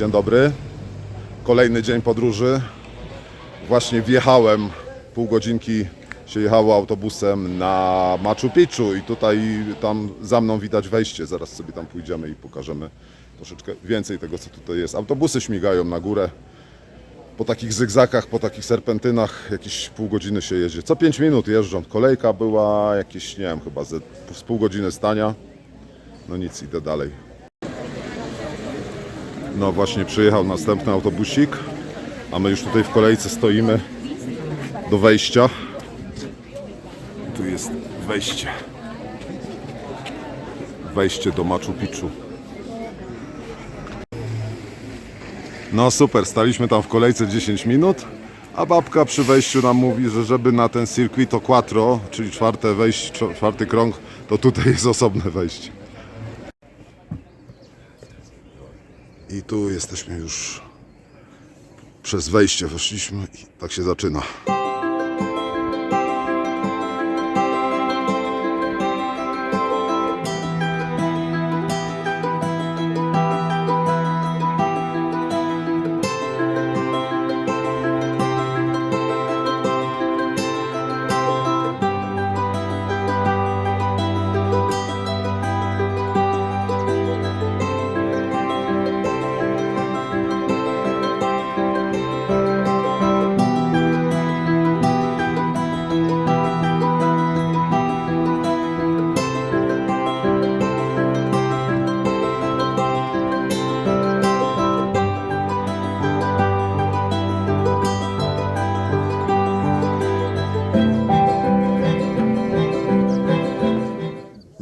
Dzień dobry. Kolejny dzień podróży. Właśnie wjechałem, pół godzinki się jechało autobusem na Machu Picchu i tutaj tam za mną widać wejście. Zaraz sobie tam pójdziemy i pokażemy troszeczkę więcej tego, co tutaj jest. Autobusy śmigają na górę. Po takich zygzakach, po takich serpentynach jakieś pół godziny się jedzie. Co 5 minut jeżdżą. Kolejka była jakieś, nie wiem, chyba ze, z pół godziny stania. No nic, idę dalej. No właśnie przyjechał następny autobusik, a my już tutaj w kolejce stoimy do wejścia. Tu jest wejście. Wejście do Machu Picchu. No super, staliśmy tam w kolejce 10 minut, a babka przy wejściu nam mówi, że żeby na ten Circuito Quattro, czyli czwarte wejście, czwarty krąg, to tutaj jest osobne wejście. I tu jesteśmy już przez wejście weszliśmy i tak się zaczyna.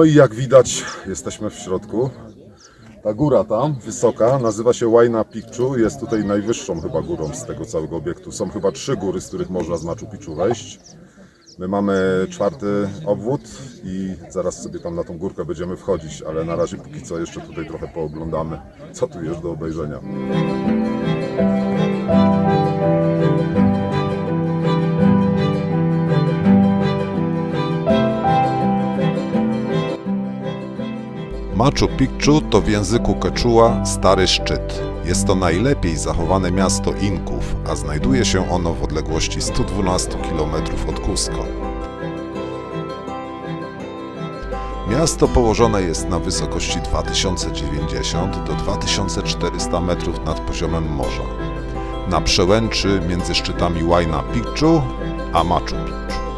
No i jak widać, jesteśmy w środku. Ta góra tam, wysoka, nazywa się Huayna Picchu. Jest tutaj najwyższą chyba górą z tego całego obiektu. Są chyba trzy góry, z których można z Machu Picchu wejść. My mamy czwarty obwód i zaraz sobie tam na tą górkę będziemy wchodzić, ale na razie póki co jeszcze tutaj trochę pooglądamy, co tu jest do obejrzenia. Machu Picchu to w języku quechua stary szczyt. Jest to najlepiej zachowane miasto Inków, a znajduje się ono w odległości 112 km od Cusco. Miasto położone jest na wysokości 2090 do 2400 metrów nad poziomem morza, na przełęczy między szczytami Huayna Picchu a Machu Picchu.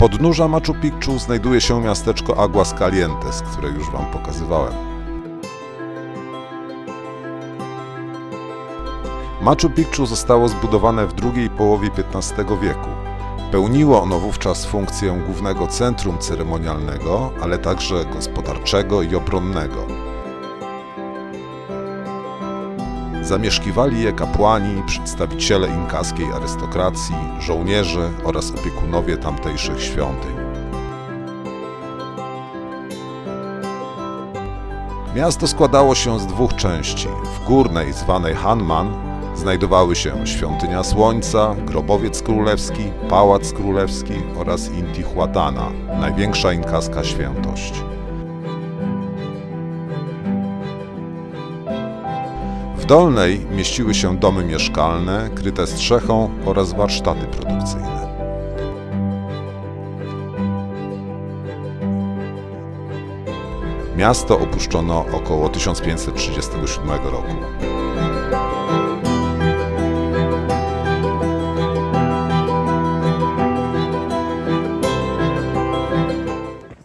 Podnóża Machu Picchu znajduje się miasteczko Aguas Calientes, które już Wam pokazywałem. Machu Picchu zostało zbudowane w drugiej połowie XV wieku. Pełniło ono wówczas funkcję głównego centrum ceremonialnego, ale także gospodarczego i obronnego. Zamieszkiwali je kapłani, przedstawiciele inkaskiej arystokracji, żołnierze oraz opiekunowie tamtejszych świątyń. Miasto składało się z dwóch części. W górnej, zwanej Hanman, znajdowały się świątynia Słońca, grobowiec królewski, pałac królewski oraz Intihuatana, największa inkaska świętość. Dolnej mieściły się domy mieszkalne, kryte strzechą oraz warsztaty produkcyjne. Miasto opuszczono około 1537 roku.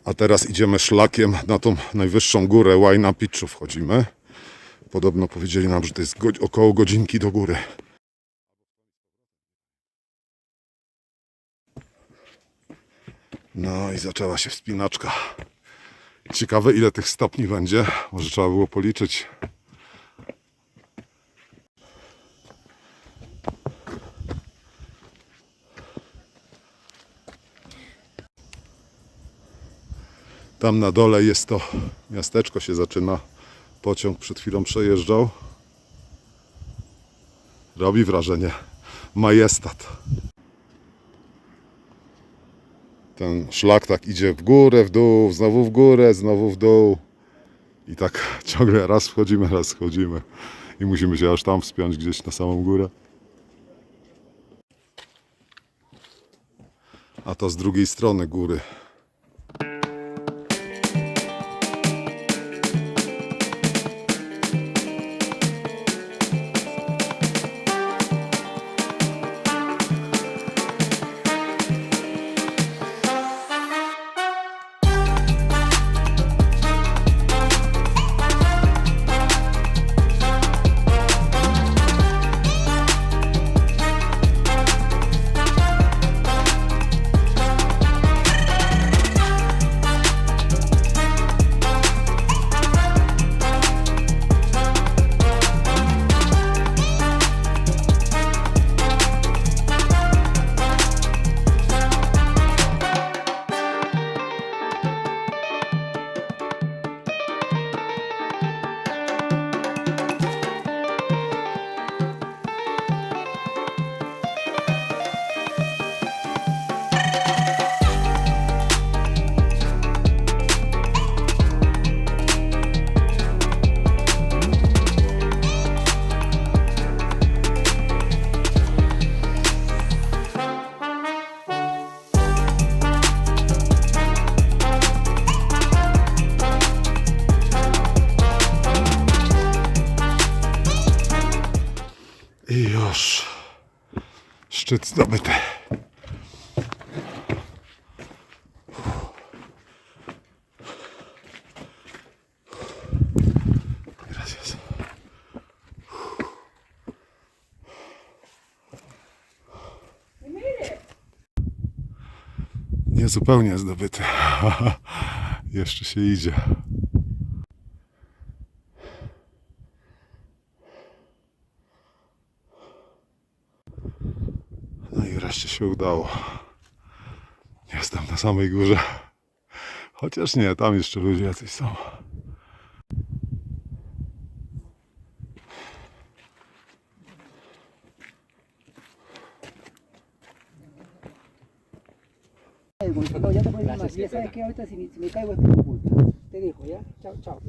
A teraz idziemy szlakiem na tą najwyższą górę Huayna Picchu wchodzimy. Podobno powiedzieli nam, że to jest około godzinki do góry. No i zaczęła się wspinaczka. Ciekawe ile tych stopni będzie. Może trzeba było policzyć. Tam na dole jest to miasteczko się zaczyna. Pociąg przed chwilą przejeżdżał. Robi wrażenie. Majestat. Ten szlak tak idzie w górę, w dół, znowu w górę, znowu w dół. I tak ciągle raz wchodzimy, raz schodzimy. i musimy się aż tam wspiąć gdzieś na samą górę. A to z drugiej strony góry. Szczyt zdobyty. Nie zupełnie zdobyty. Jeszcze się idzie. No i wreszcie się udało. Jestem na samej górze. Chociaż nie, tam jeszcze ludzie jacyś są. No, ya sabes que ahorita si, si me caigo es por culpa. Te dejo, ¿ya? Chao, chao.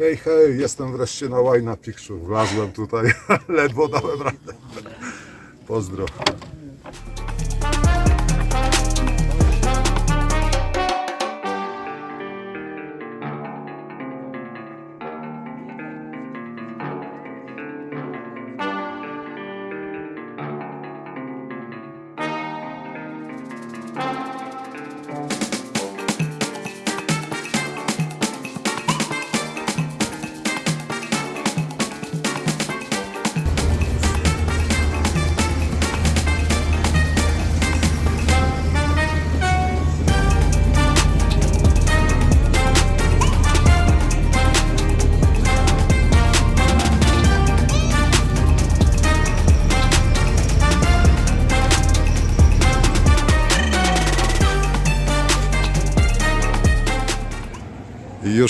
Hej, hej, jestem wreszcie na Łajna Picture. Wlazłem tutaj, ledwo dałem radę. Pozdro.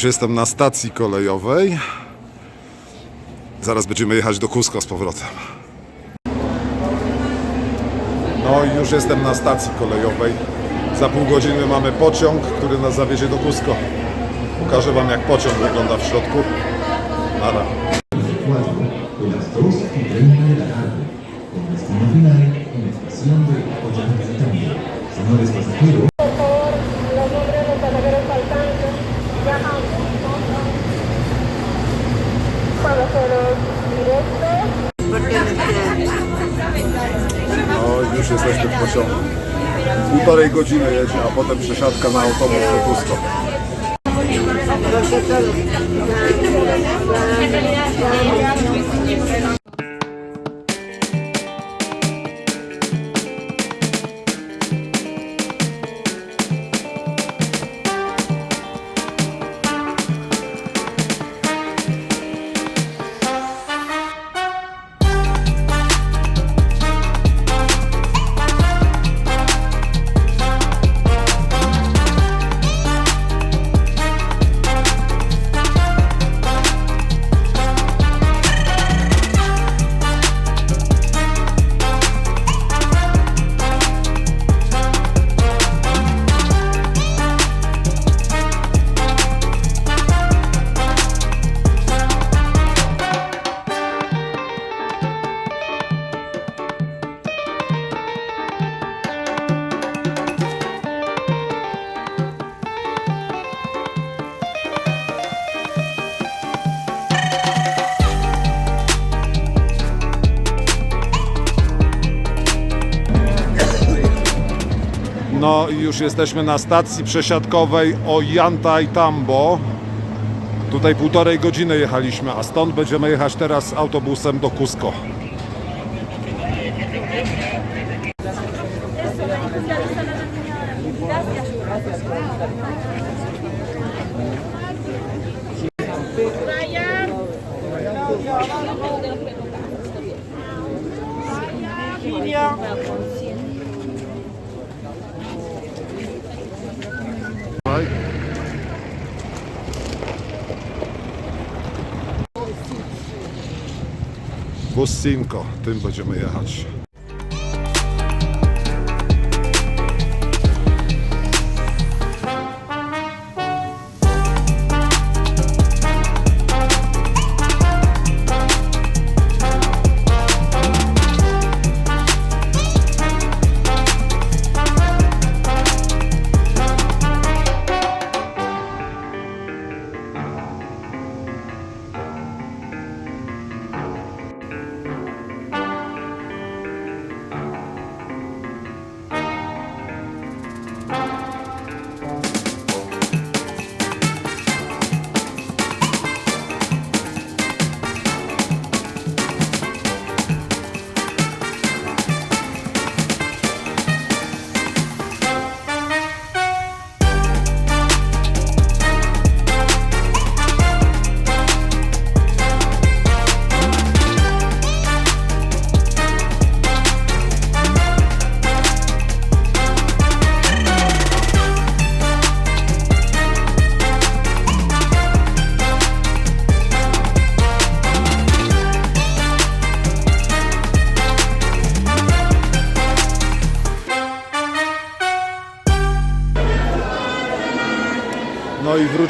Już jestem na stacji kolejowej. Zaraz będziemy jechać do Cusco z powrotem. No i już jestem na stacji kolejowej. Za pół godziny mamy pociąg, który nas zawiezie do Cusco. Pokażę Wam jak pociąg wygląda w środku. Nara. 4 de pociągu. Półtorej godziny jedzie, a potem przesiadka na autobus do Tusko. Cusco. już jesteśmy na stacji przesiadkowej Ollantaytambo. Tutaj półtorej godziny jechaliśmy, a stąd będziemy jechać teraz autobusem do Cusco. Bus Cinco, tym będziemy jechać.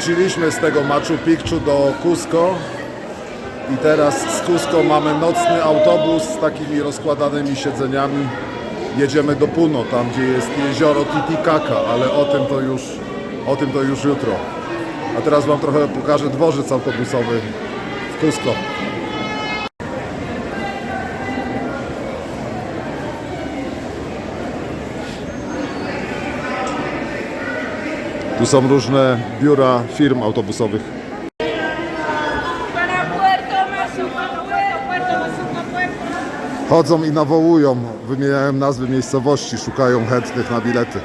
Wróciliśmy z tego Machu Picchu do Cusco. I teraz z Cusco mamy nocny autobus z takimi rozkładanymi siedzeniami. Jedziemy do Puno, tam gdzie jest jezioro Titicaca, ale o tym to już, o tym to już jutro. A teraz wam trochę pokażę dworzec autobusowy w Cusco. Tu są różne biura firm autobusowych. Chodzą i nawołują, wymieniają nazwy miejscowości, szukają chętnych na bilety.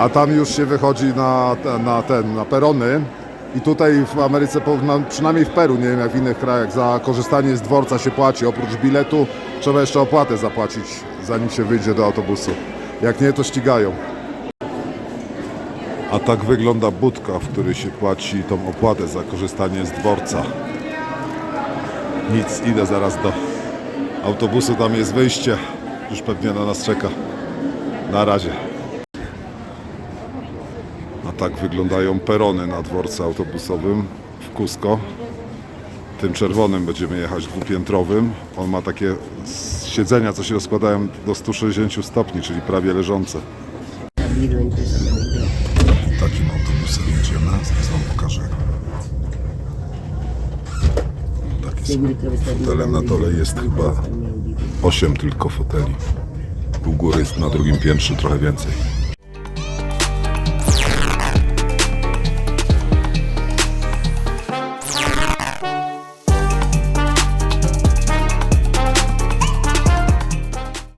A tam już się wychodzi na, na ten, na perony. I tutaj w Ameryce, przynajmniej w Peru, nie wiem jak w innych krajach, za korzystanie z dworca się płaci. Oprócz biletu trzeba jeszcze opłatę zapłacić, zanim się wyjdzie do autobusu. Jak nie, to ścigają. A tak wygląda budka, w której się płaci tą opłatę za korzystanie z dworca. Nic, idę zaraz do autobusu, tam jest wyjście. Już pewnie na nas czeka. Na razie. Tak wyglądają perony na dworcu autobusowym w Cusco. Tym czerwonym będziemy jechać dwupiętrowym. On ma takie siedzenia, co się rozkładają do 160 stopni, czyli prawie leżące. Takim autobusem jedziemy. Zaraz wam pokażę. Takie. Na dole jest chyba 8 tylko foteli. U góry jest na drugim piętrze trochę więcej.